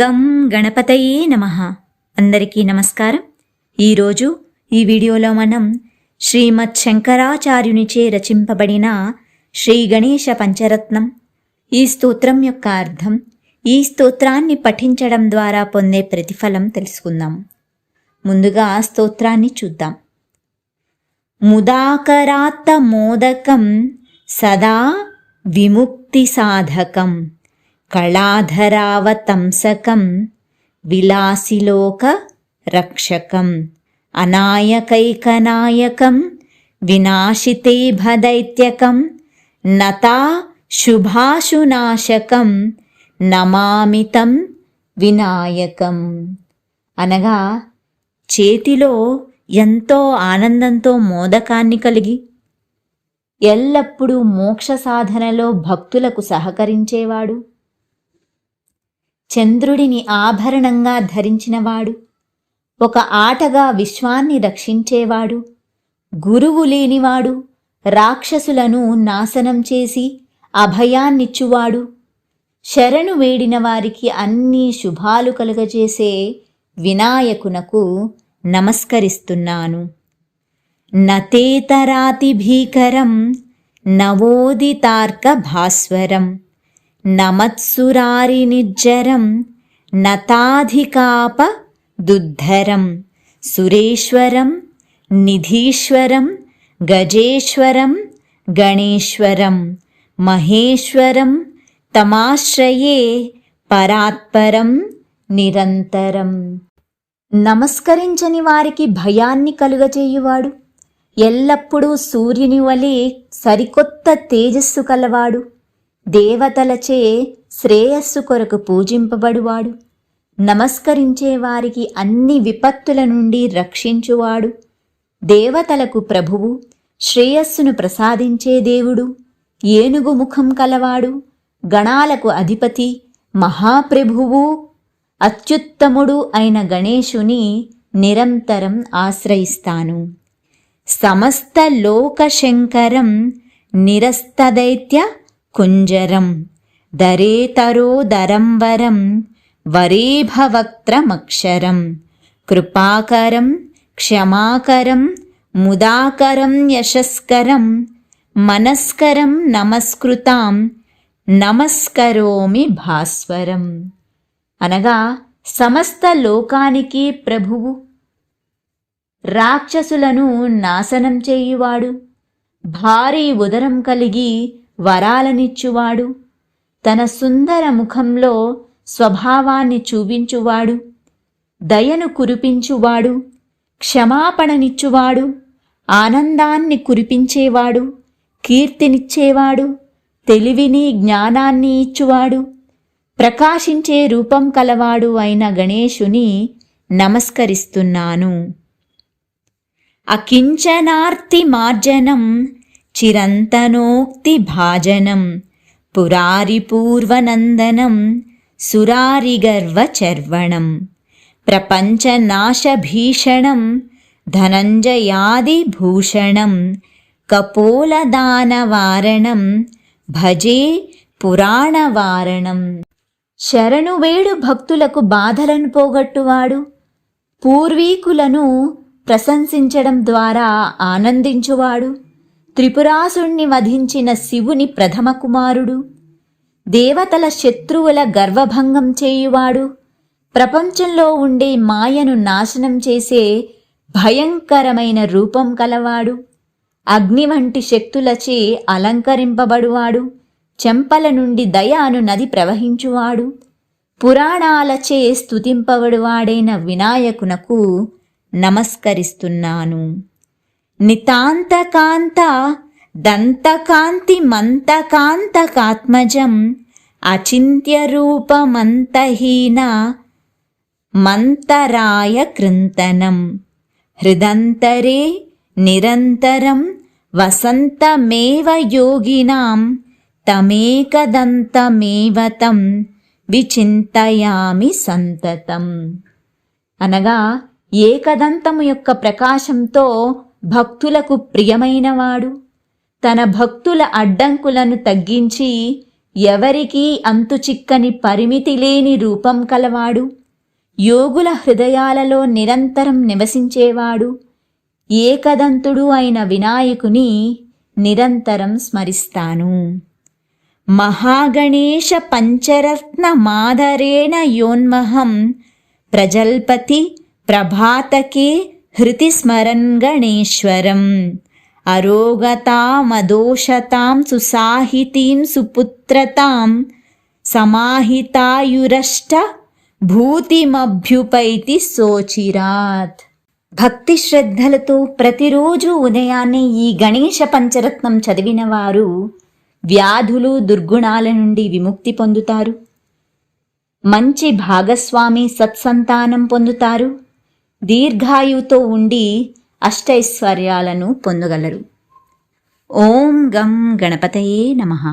గం గణపతయే నమ. అందరికీ నమస్కారం. ఈరోజు ఈ వీడియోలో మనం శ్రీమత్ శంకరాచార్యునిచే రచింపబడిన శ్రీ గణేశ పంచరత్నం ఈ స్తోత్రం యొక్క అర్థం ఈ స్తోత్రాన్ని పఠించడం ద్వారా పొందే ప్రతిఫలం తెలుసుకుందాం. ముందుగా స్తోత్రాన్ని చూద్దాం. ముదాకరాత్త మోదకం సదా విముక్తి సాధకం కళాధరావతంసకం విలాసిలోక రక్షకం అనాయకైకనాయకం వినాశితే భదైత్యకం నతా శుభాశునాశకం నమామితం వినాయకం. అనగా చేతిలో ఎంతో ఆనందంతో మోదకాన్ని కలిగి ఎల్లప్పుడూ మోక్ష సాధనలో భక్తులకు సహకరించేవాడు. చంద్రుడిని ఆభరణంగా ధరించినవాడు. ఒక ఆటగా విశ్వాన్ని రక్షించేవాడు. గురువు లేనివాడు రాక్షసులను నాశనం చేసి అభయాన్నిచ్చువాడు. శరణు వేడిన వారికి అన్ని శుభాలు కలుగజేసే వినాయకునకు నమస్కరిస్తున్నాను. నతేతరాతి భీకరం నవోదితార్క భాస్వరం నమత్సురారినిజ్జరం నతాధికాప దుద్ధరం సురేశ్వరం నిధీశ్వరం గజేశ్వరం గణేశ్వరం మహేశ్వరం తమాశ్రయే పరాత్పరం నిరంతరం. నమస్కరించని వారికి భయాన్ని కలుగజేయువాడు. ఎల్లప్పుడూ సూర్యుని వలె సరికొత్త తేజస్సు కలవాడు. దేవతలచే శ్రేయస్సు కొరకు పూజింపబడువాడు. నమస్కరించే వారికి అన్ని విపత్తుల నుండి రక్షించువాడు. దేవతలకు ప్రభువు శ్రేయస్సును ప్రసాదించే దేవుడు. ఏనుగు ముఖం కలవాడు గణాలకు అధిపతి మహాప్రభువు అత్యుత్తముడు అయిన గణేశుని నిరంతరం ఆశ్రయిస్తాను. సమస్త లోకశంకరం నిరస్తదైత్య కుంజరం దరేతరోదరం వరం వరేభవక్త్రమక్షరం కృపాకరం క్షమాకరం ముదాకరం యశస్కరం మనస్కరం నమస్కృతాం నమస్కరోమి భాస్వరం. అనగా సమస్త లోకానికి ప్రభువు రాక్షసులను నాశనం చేయువాడు. భారీ ఉదరం కలిగి వరాలనిచ్చువాడు. తన సుందర ముఖంలో స్వభావాన్ని చూపించువాడు. దయను కురిపించువాడు. క్షమాపణనిచ్చువాడు. ఆనందాన్ని కురిపించేవాడు. కీర్తినిచ్చేవాడు. తెలివిని జ్ఞానాన్ని ఇచ్చువాడు. ప్రకాశించే రూపం కలవాడు అయిన గణేశుని నమస్కరిస్తున్నాను. అకించనార్తి మార్జనం చిరంతనోక్తి భాజనం పురారిపూర్వనందనం సురారిగర్వచర్వణం ప్రపంచనాశభీషణం ధనంజయాదిభూషణం కపోలదానవారణం భజే పురాణవారణం శరణువేడు భక్తులకు బాధలను పోగొట్టువాడు పూర్వీకులను ప్రశంసించడం ద్వారా ఆనందించువాడు. త్రిపురాసుణ్ణి వధించిన శివుని ప్రథమ కుమారుడు. దేవతల శత్రువుల గర్వభంగం చేయువాడు. ప్రపంచంలో ఉండే మాయను నాశనం చేసే భయంకరమైన రూపం కలవాడు. అగ్ని వంటి శక్తులచే అలంకరింపబడువాడు. చెంపల నుండి దయాను నది ప్రవహించువాడు. పురాణాలచే స్తుతింపబడువాడైన వినాయకునకు నమస్కరిస్తున్నాను. నితాంతకాంత దంతకాంతి మంతకాంతకాత్మజం అచింత్యరూపమంతహీన మంతరాయ కృంతనం. హృదంతరే నిరంతరం వసంతమేవ యోగినాం తమేకదంతమేవ తం విచింతయామి సంతతం. అనగా ఏకదంతము యొక్క ప్రకాశంతో భక్తులకు ప్రియమైనవాడు తన భక్తుల అడ్డంకులను తగ్గించి ఎవరికీ అంతుచిక్కని పరిమితి లేని రూపం కలవాడు యోగుల హృదయాలలో నిరంతరం నివసించేవాడు ఏకదంతుడు అయిన వినాయకుని నిరంతరం స్మరిస్తాను. మహాగణేశ పంచరత్న మాధరేణ యోన్మహం ప్రజల్పతి ప్రభాతకే హృతి స్మరన్ గణేశ్వరం. అరోగతామదోషతాం సుసాహితీం సుపుత్రతాం. సమాహితాయురష్ట భూతిమభ్యుపైతి సోచిరాత్ భక్తి శ్రద్ధలతో ప్రతిరోజు ఉదయాన్నే ఈ గణేశ పంచరత్నం చదివిన వారు వ్యాధులు దుర్గుణాల నుండి విముక్తి పొందుతారు. మంచి భాగస్వామి సత్సంతానం పొందుతారు. దీర్ఘాయువుతో ఉండి అష్టైశ్వర్యాలను పొందగలరు. ఓం గం గణపతయే నమః.